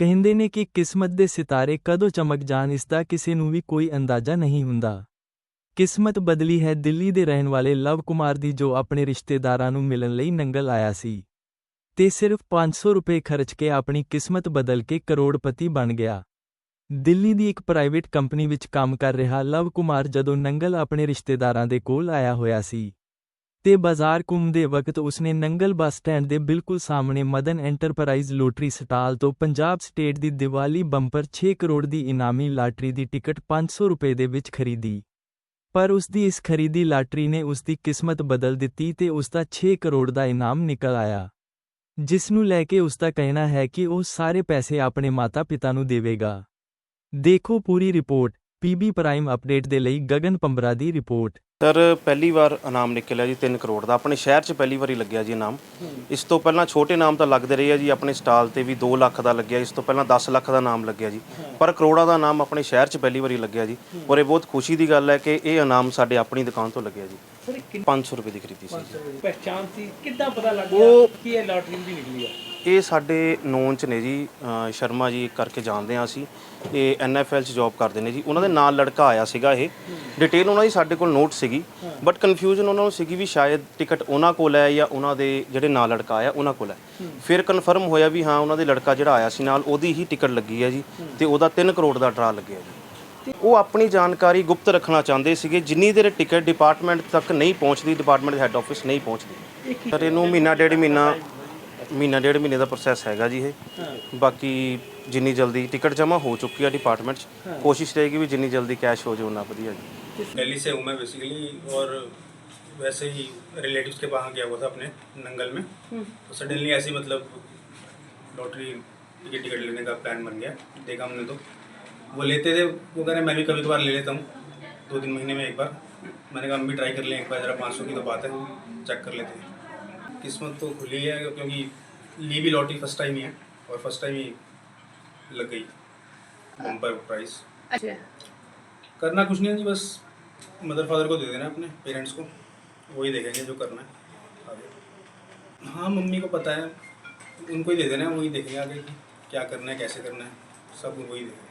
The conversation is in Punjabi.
ਕਹਿੰਦੇ ਨੇ ਕਿ ਕਿਸਮਤ ਦੇ ਸਿਤਾਰੇ ਕਦੋਂ ਚਮਕ ਜਾਣ ਇਸ ਦਾ ਕਿਸੇ ਨੂੰ ਵੀ ਕੋਈ ਅੰਦਾਜ਼ਾ ਨਹੀਂ ਹੁੰਦਾ। ਕਿਸਮਤ ਬਦਲੀ ਹੈ ਦਿੱਲੀ ਦੇ ਰਹਿਣ ਵਾਲੇ ਲਵ ਕੁਮਾਰ ਦੀ ਜੋ ਆਪਣੇ ਰਿਸ਼ਤੇਦਾਰਾਂ ਨੂੰ ਮਿਲਣ ਲਈ ਨੰਗਲ ਆਇਆ ਸੀ। ਤੇ ਸਿਰਫ 500 ਰੁਪਏ ਖਰਚ ਕੇ ਆਪਣੀ ਕਿਸਮਤ ਬਦਲ ਕੇ ਕਰੋੜਪਤੀ ਬਣ ਗਿਆ। ਦਿੱਲੀ ਦੀ ਇੱਕ ਪ੍ਰਾਈਵੇਟ ਕੰਪਨੀ ਵਿੱਚ ਕੰਮ ਕਰ ਰਿਹਾ ਲਵ ਕੁਮਾਰ ਜਦੋਂ ਨੰਗਲ ਆਪਣੇ ਰਿਸ਼ਤੇਦਾਰਾਂ ਦੇ ਕੋਲ ਆਇਆ ਹੋਇਆ ਸੀ। ਤੇ ਬਾਜ਼ਾਰ ਘੁੰਮਦੇ ਵਕਤ ਉਸਨੇ ਨੰਗਲ ਬੱਸ ਸਟੈਂਡ ਦੇ ਬਿਲਕੁਲ ਸਾਹਮਣੇ ਮਦਨ ਐਂਟਰਪ੍ਰਾਈਜ਼ ਲੋਟਰੀ ਸਟਾਲ ਤੋਂ ਪੰਜਾਬ ਸਟੇਟ ਦੀ ਦੀਵਾਲੀ ਬੰਪਰ 6 ਕਰੋੜ ਦੀ ਇਨਾਮੀ ਲਾਟਰੀ ਦੀ ਟਿਕਟ 500 ਰੁਪਏ ਦੇ ਵਿੱਚ ਖਰੀਦੀ। ਪਰ ਉਸ ਦੀ ਇਸ ਖਰੀਦੀ ਲਾਟਰੀ ਨੇ ਉਸ ਦੀ ਕਿਸਮਤ ਬਦਲ ਦਿੱਤੀ ਤੇ ਉਸ ਦਾ 6 ਕਰੋੜ ਦਾ ਇਨਾਮ ਨਿਕਲ ਆਇਆ। ਜਿਸ ਨੂੰ ਲੈ ਕੇ ਉਸ ਦਾ ਕਹਿਣਾ ਹੈ ਕਿ ਉਹ ਸਾਰੇ ਪੈਸੇ ਆਪਣੇ ਮਾਤਾ-ਪਿਤਾ ਨੂੰ ਦੇਵੇਗਾ। ਦੇਖੋ ਪੂਰੀ ਰਿਪੋਰਟ ਪੀਬੀ ਪ੍ਰਾਈਮ ਅਪਡੇਟ ਦੇ ਲਈ ਗਗਨ ਪੰਬਰਾ ਦੀ ਰਿਪੋਰਟ। ਸਰ ਪਹਿਲੀ ਵਾਰ ਇਨਾਮ ਨਿਕਲਿਆ ਜੀ 3 ਕਰੋੜ ਦਾ। ਆਪਣੇ ਸ਼ਹਿਰ 'ਚ ਪਹਿਲੀ ਵਾਰੀ ਲੱਗਿਆ ਜੀ ਇਨਾਮ। ਇਸ ਤੋਂ ਪਹਿਲਾਂ ਛੋਟੇ ਨਾਮ ਤਾਂ ਲੱਗਦੇ ਰਹੇ ਆ ਜੀ ਆਪਣੇ ਸਟਾਲ ਤੇ ਵੀ 2 ਲੱਖ ਦਾ ਲੱਗਿਆ ਇਸ ਤੋਂ ਪਹਿਲਾਂ 10 ਲੱਖ ਦਾ ਨਾਮ ਲੱਗਿਆ ਜੀ। ਪਰ ਕਰੋੜਾਂ ਦਾ ਨਾਮ ਆਪਣੇ ਸ਼ਹਿਰ 'ਚ ਪਹਿਲੀ ਵਾਰੀ ਲੱਗਿਆ ਜੀ। ਔਰ ਇਹ ਬਹੁਤ ਖੁਸ਼ੀ ਦੀ ਗੱਲ ਹੈ ਕਿ ਇਹ ਇਨਾਮ ਸਾਡੇ ਆਪਣੀ ਦੁਕਾਨ ਤੋਂ ਲੱਗਿਆ ਜੀ। ਸਰ ਇਹ ਕਿੰਨੀ 500 ਰੁਪਏ ਦੀ ਖਰੀਦੀ ਸੀ ਜੀ। ਪਹਿਚਾਨ ਸੀ ਕਿੱਦਾਂ ਪਤਾ ਲੱਗ ਗਿਆ ਕਿ ਇਹ ਲਾਟਰੀ ਦੀ ਨਿਕਲੀ ਆ? ਇਹ ਸਾਡੇ ਨੌਨ ਚ ਨੇ ਜੀ ਸ਼ਰਮਾ ਜੀ ਕਰਕੇ ਜਾਣਦੇ ਆ ਅਸੀਂ। ਇਹ ਐਨਐਫਐਲ ਚ ਜੌਬ ਕਰਦੇ ਨੇ ਜੀ। ਉਹਨਾਂ ਦੇ ਨਾਲ ਲੜਕਾ ਆਇਆ ਸੀਗਾ ਇਹ। ਡਿਟੇਲ ਉਹਨਾਂ ਦੀ ਸਾਡੇ ਕੋਲ ਨੋਟ ਸੀਗੀ। ਬਟ ਕਨਫਿਊਜ਼ਨ ਉਹਨਾਂ ਨੂੰ ਸੀਗੀ ਵੀ ਸ਼ਾਇਦ ਟਿਕਟ ਉਹਨਾਂ ਕੋਲ ਹੈ ਜਾਂ ਉਹਨਾਂ ਦੇ ਜਿਹੜੇ ਨਾਲ ਲੜਕਾ ਆਇਆ ਉਹਨਾਂ ਕੋਲ ਹੈ। ਫਿਰ ਕਨਫਰਮ ਹੋਇਆ ਵੀ ਹਾਂ ਉਹਨਾਂ ਦੇ ਲੜਕਾ ਜਿਹੜਾ ਆਇਆ ਸੀ ਨਾਲ ਉਹਦੀ ਹੀ ਟਿਕਟ ਲੱਗੀ ਹੈ ਜੀ। ਤੇ ਉਹਦਾ 3 ਕਰੋੜ ਦਾ ਡਰਾ ਲੱਗਿਆ ਜੀ। ਉਹ ਆਪਣੀ ਜਾਣਕਾਰੀ ਗੁਪਤ ਰੱਖਣਾ ਚਾਹੁੰਦੇ ਸੀਗੇ। ਜਿੰਨੀ ਦੇਰ ਟਿਕਟ ਡਿਪਾਰਟਮੈਂਟ ਤੱਕ ਨਹੀਂ ਪਹੁੰਚਦੀ ਡਿਪਾਰਟਮੈਂਟ ਦੇ ਹੈੱਡ ਆਫਿਸ ਨਹੀਂ ਪਹੁੰਚਦੀ। ਸਰ ਇਹਨੂੰ ਮਹੀਨਾ ਡੇਢ ਮਹੀਨਾ ਮਹੀਨਾ ਡੇਢ ਮਹੀਨੇ ਦਾ ਪ੍ਰੋਸੈਸ ਹੈਗਾ ਜੀ ਇਹ ਬਾਕੀ ਜਿੰਨੀ ਜਲਦੀ ਟਿਕਟ ਜਮ੍ਹਾਂ ਹੋ ਚੁੱਕੀ ਹੈ ਡਿਪਾਰਟਮੈਂਟ 'ਚ ਕੋਸ਼ਿਸ਼ ਰਹੇਗੀ ਵੀ ਜਿੰਨੀ ਜਲਦੀ ਕੈਸ਼ ਹੋ ਜਾਏ ਉਨਾ ਵਧੀਆ ਜੀ दिल्ली से हूँ मैं बेसिकली और वैसे ही रिलेटिव्स के वहाँ गया हुआ था अपने नंगल में तो सडनली ऐसे ही मतलब लॉटरी टिकट टिकट लेने का प्लान बन गया देखा हमने तो वो लेते थे वो कह रहे मैं भी कभी कभार ले लेता हूँ दो तीन महीने में एक बार मैंने कहा हम भी ट्राई कर लें एक बार ज़रा पाँच सौ की तो बात है चेक कर लेते हैं किस्मत तो खुली है क्योंकि ली भी लॉटरी फ़र्स्ट टाइम ही है और फ़र्स्ट टाइम ही लग गई बम्पर प्राइस अच्छा। करना कुछ नहीं है जी बस मदर फादर को दे देना अपने पेरेंट्स को वही देखेंगे जो करना है। आगे हाँ मम्मी को पता है उनको ही दे देना है वही देखेंगे आगे कि क्या करना है कैसे करना है सब वही देखेंगे।